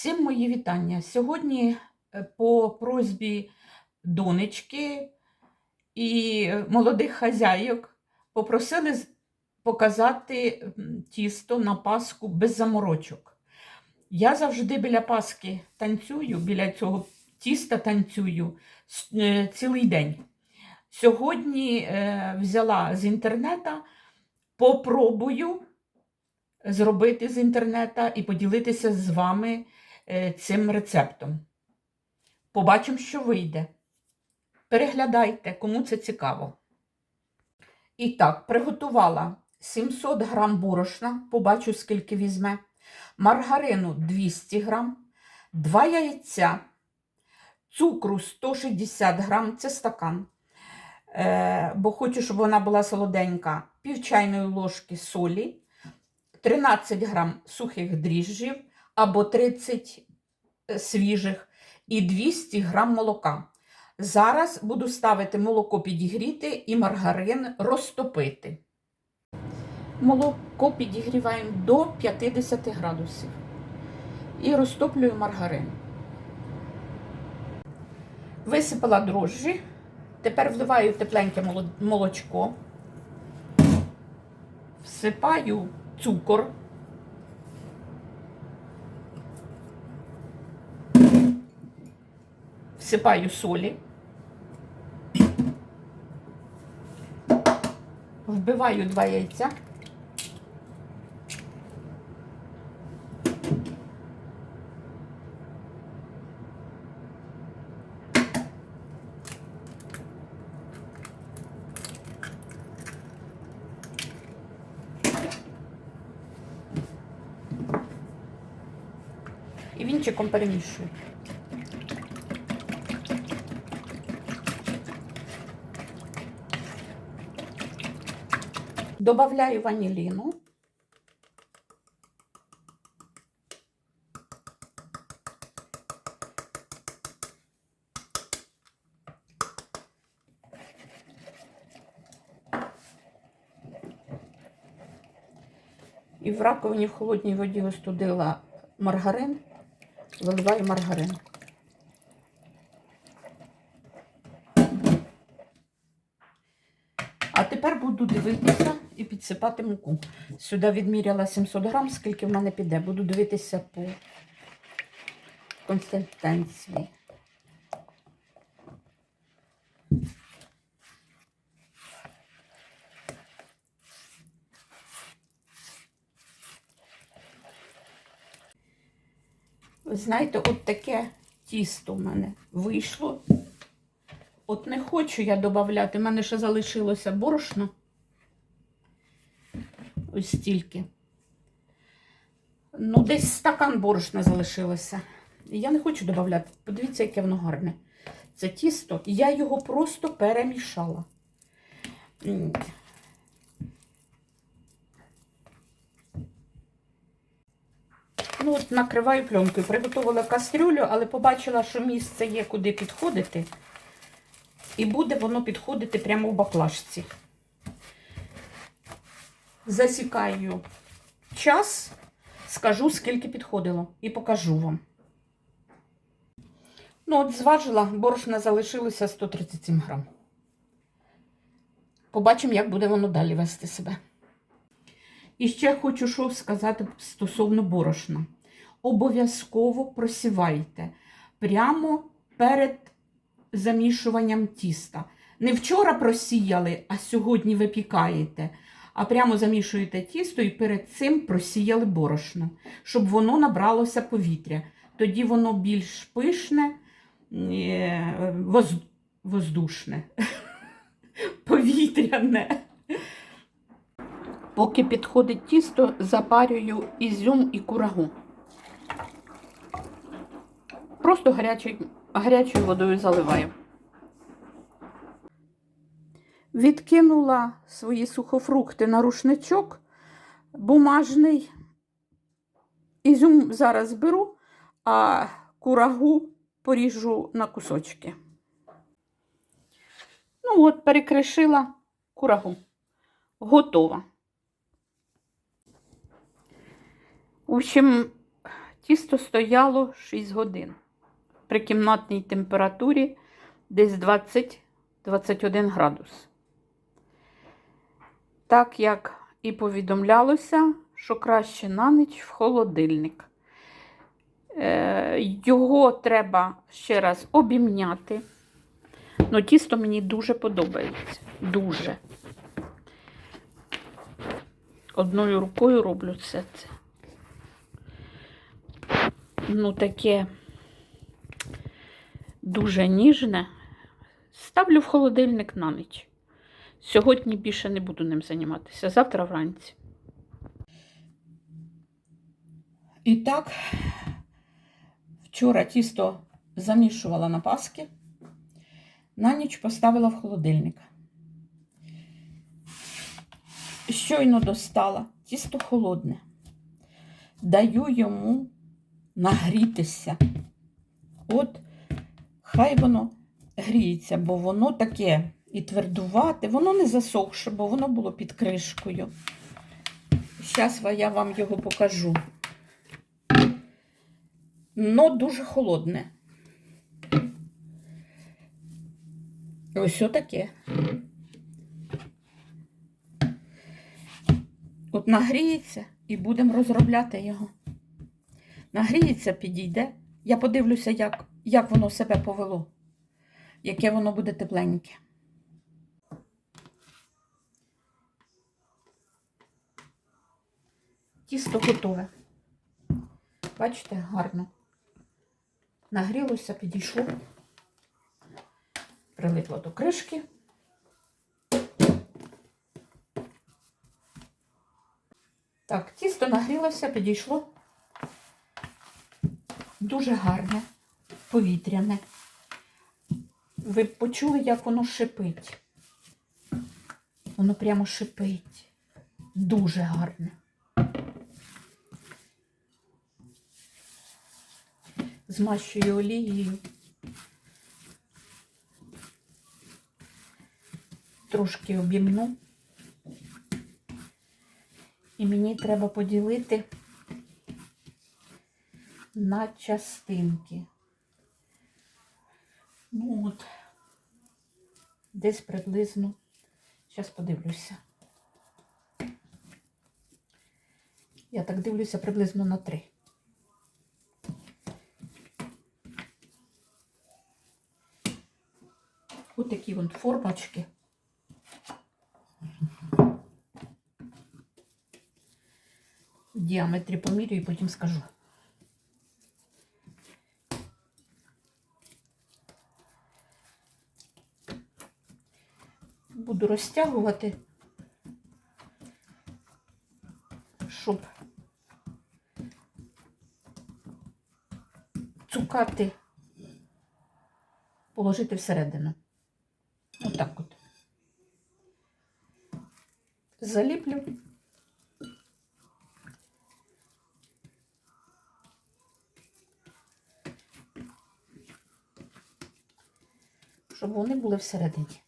Всім мої вітання. Сьогодні е, по просьбі донечки і е, молодих хазяйок попросили показати тісто на Пасху без заморочок. Я завжди біля Пасхи танцюю, біля цього тіста танцюю е, цілий день. Сьогодні взяла з інтернета, попробую зробити з інтернета і поділитися з вами цим рецептом. Побачимо, що вийде. Переглядайте, кому це цікаво. І так, приготувала 700 грам борошна, побачу, скільки візьме, маргарину 200 грам, 2 яйця, цукру 160 грам, це стакан. Е, бо хочу, щоб вона була солоденька, пів чайної ложки солі, 13 грам сухих дріжджів або 30 свіжих і 200 грам молока. Зараз буду ставити молоко підігріти і маргарин розтопити. Молоко підігріваємо до 50 градусів. І розтоплюю маргарин. Висипала дрожжі. Тепер вливаю тепленьке молочко. Всипаю цукор. Всипаю солі. Вбиваю два яйця. І вінчиком перемішую. Добавляю ваніліну. І в раковині в холодній воді остудила маргарин, виливаю маргарин. А тепер буду дивитися підсипати муку. Сюди відміряла 700 грам, скільки в мене піде. Буду дивитися по консистенції. Ви знаєте, от таке тісто в мене вийшло. От не хочу я додати, в мене ще залишилося борошно. Ось стільки. Ну, десь стакан борошна залишилося. Я не хочу додати. Подивіться, яке воно гарне. Це тісто. Я його просто перемішала. Ну, от накриваю пленкою. Приготувала кастрюлю, але побачила, що місце є, куди підходити. І буде воно підходити прямо в баклажці. Засікаю час, скажу, скільки підходило, і покажу вам. Ну, от зважила, борошна залишилося 137 грам. Побачимо, як буде воно далі вести себе. І ще хочу що сказати стосовно борошна. Обов'язково просівайте прямо перед замішуванням тіста. Не вчора просіяли, а сьогодні випікаєте, а прямо замішуєте тісто і перед цим просіяли борошно, щоб воно набралося повітря. Тоді воно більш пишне, е, воз... воздушне, повітряне. Поки підходить тісто, запарюю ізюм і курагу. Просто гарячою, гарячою водою заливаю. Відкинула свої сухофрукти на рушничок бумажний. Ізюм зараз беру, а курагу поріжу на кусочки. Ну от, перекришила курагу. Готова. В общем, Тісто стояло 6 годин. При кімнатній температурі десь 20-21 градус. Так як і повідомлялося, що краще на ніч в холодильник. Е, Його треба ще раз обімняти. Ну, тісто мені дуже подобається. Дуже. Одною рукою роблю все це. Ну, таке дуже ніжне. Ставлю в холодильник на ніч. Сьогодні більше не буду ним займатися. Завтра вранці. І так, вчора тісто замішувала на паски, на ніч поставила в холодильник. Щойно достала, тісто холодне. Даю йому нагрітися. От хай воно гріється, бо воно таке і твердувате, воно не засохше, бо воно було під кришкою. Зараз я вам його покажу. Но дуже холодне. Ось отаке. От нагріється і будемо розробляти його. Нагріється, підійде. Я подивлюся, як, як воно себе повело, яке воно буде тепленьке. Тісто готове. Бачите, гарно. Нагрілося, підійшло, прилипло до кришки. Так, тісто нагрілося, підійшло. Дуже гарне, повітряне. Ви почули, як воно шипить. Воно прямо шипить. Дуже гарне. Змащую олією. Трошки обімну. І мені треба поділити на частинки. Ну от, десь приблизно, зараз подивлюся. Я так дивлюся приблизно на три. Ось такі вон формочки. В діаметрі помірюю і потім скажу. Буду розтягувати, щоб цукати положити всередину. Отак от. Заліплю. Щоб вони були всередині.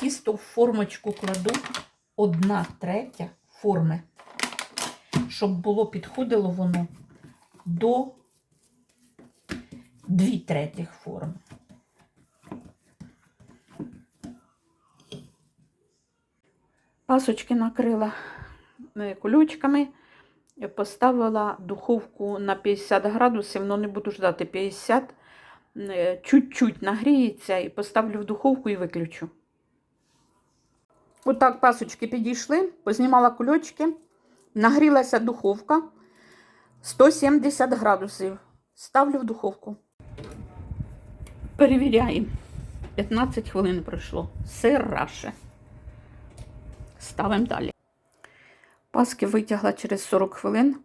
Тісто в формочку кладу одна третя форми, щоб було підходило воно до дві третіх форми. Пасочки накрила е, колючками, поставила духовку на 50 градусів, але не буду ждати 50, е, чуть-чуть нагріється і поставлю в духовку і виключу. Отак пасочки підійшли, познімала кульочки, нагрілася духовка 170 градусів. Ставлю в духовку. Перевіряємо. 15 хвилин пройшло. Сир раше. Ставимо далі. Паски витягла через 40 хвилин,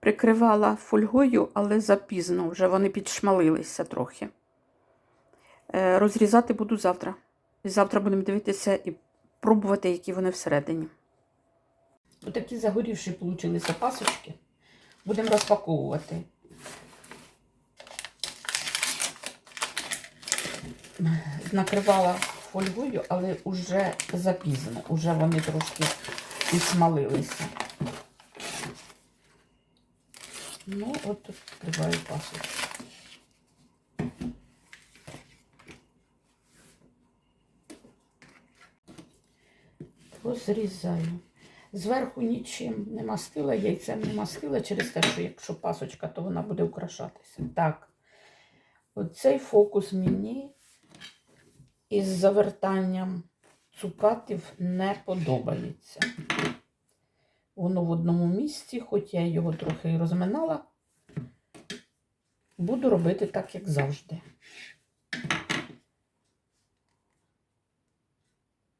прикривала фольгою, але запізно, вже вони підшмалилися трохи. Е, Розрізати буду завтра. І завтра будемо дивитися і пробувати, які вони всередині. Отакі загорівші получилися пасочки. Будемо розпаковувати. накривала фольгою, але вже запізно, уже вони трошки підсмалилися. Ну, от тут відкриваю пасочку. Розрізаю. Зверху нічим не мастила, яйцем не мастила через те, що якщо пасочка, то вона буде украшатися. Так, оцей фокус мені із завертанням цукатів не подобається. Воно в одному місці, хоч я його трохи розминала, буду робити так, як завжди.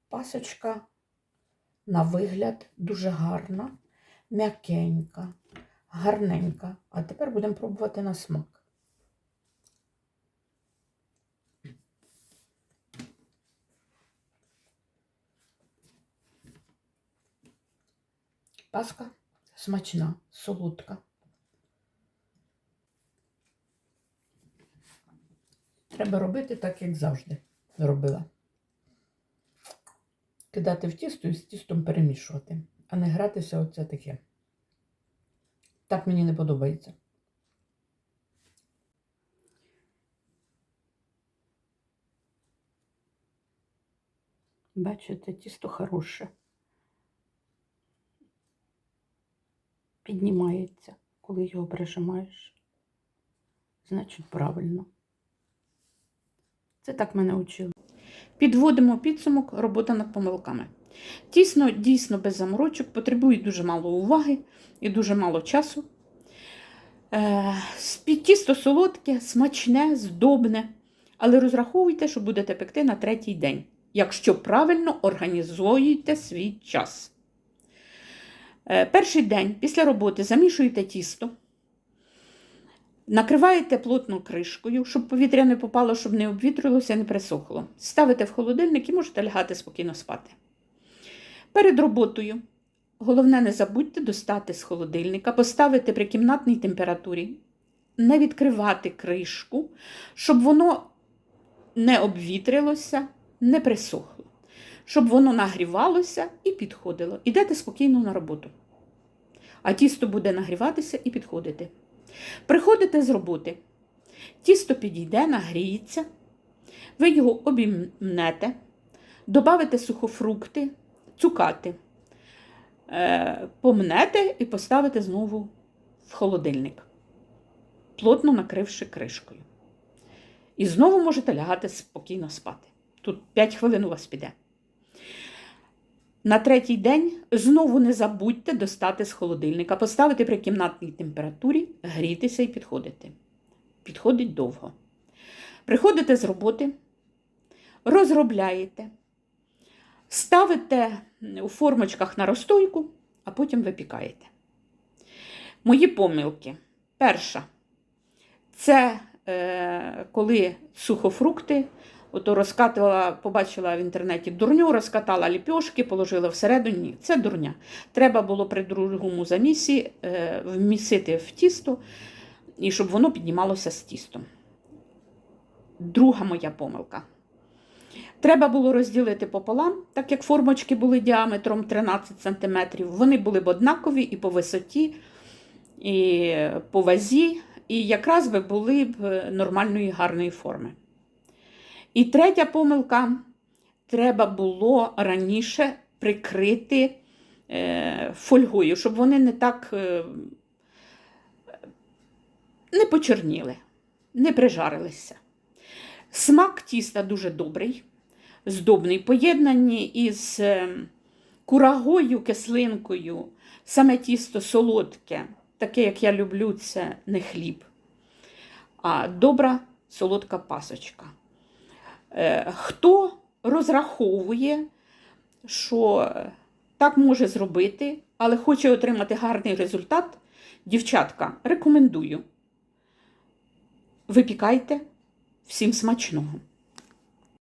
Пасочка на вигляд дуже гарна, м'якенька, гарненька. А тепер будемо пробувати на смак. Паска смачна, солодка. Треба робити так, як завжди робила. Кидати в тісто і з тістом перемішувати, а не гратися оце таке. Так мені не подобається. Бачите, тісто хороше. Піднімається, коли його прижимаєш. Значить, правильно. Це так мене учили. Підводимо підсумок робота над помилками. Тісно, дійсно без заморочок, потребує дуже мало уваги і дуже мало часу. Е, Тісто солодке, смачне, здобне, але розраховуйте, що будете пекти на третій день, якщо правильно організуєте свій час. Е, Перший день після роботи замішуєте тісто, накриваєте плотно кришкою, щоб повітря не попало, щоб не обвітрилося, не присохло. Ставите в холодильник і можете лягати спокійно спати. Перед роботою головне не забудьте достати з холодильника, поставити при кімнатній температурі, не відкривати кришку, щоб воно не обвітрилося, не присохло, щоб воно нагрівалося і підходило. Ідете спокійно на роботу. А тісто буде нагріватися і підходити. Приходите з роботи, тісто підійде, нагріється, ви його обімнете, додавите сухофрукти, цукати, е, помнете і поставите знову в холодильник, плотно накривши кришкою. І знову можете лягати спокійно спати. Тут 5 хвилин у вас піде. На третій день знову не забудьте достати з холодильника, поставити при кімнатній температурі, грітися і підходити. Підходить довго. Приходите з роботи, розробляєте, ставите у формочках на розстойку, а потім випікаєте. Мої помилки. Перша це е, коли сухофрукти Ото розкатувала, побачила в інтернеті дурню, розкатала ліпьошки, положила всередині. Ні, Це дурня. Треба було при другому замісі е, вмісити в тісто, і щоб воно піднімалося з тістом. Друга моя помилка. Треба було розділити пополам, так як формочки були діаметром 13 см. Вони були б однакові і по висоті, і по вазі, і якраз би були б нормальної гарної форми. І третя помилка: треба було раніше прикрити е, фольгою, щоб вони не так е, не почорніли, не прижарилися. Смак тіста дуже добрий, здобний, поєднані із е, курагою, кислинкою, саме тісто солодке, таке, як я люблю, це не хліб, а добра солодка пасочка. Е, хто розраховує, що так може зробити, але хоче отримати гарний результат, дівчатка, рекомендую. Випікайте всім смачного.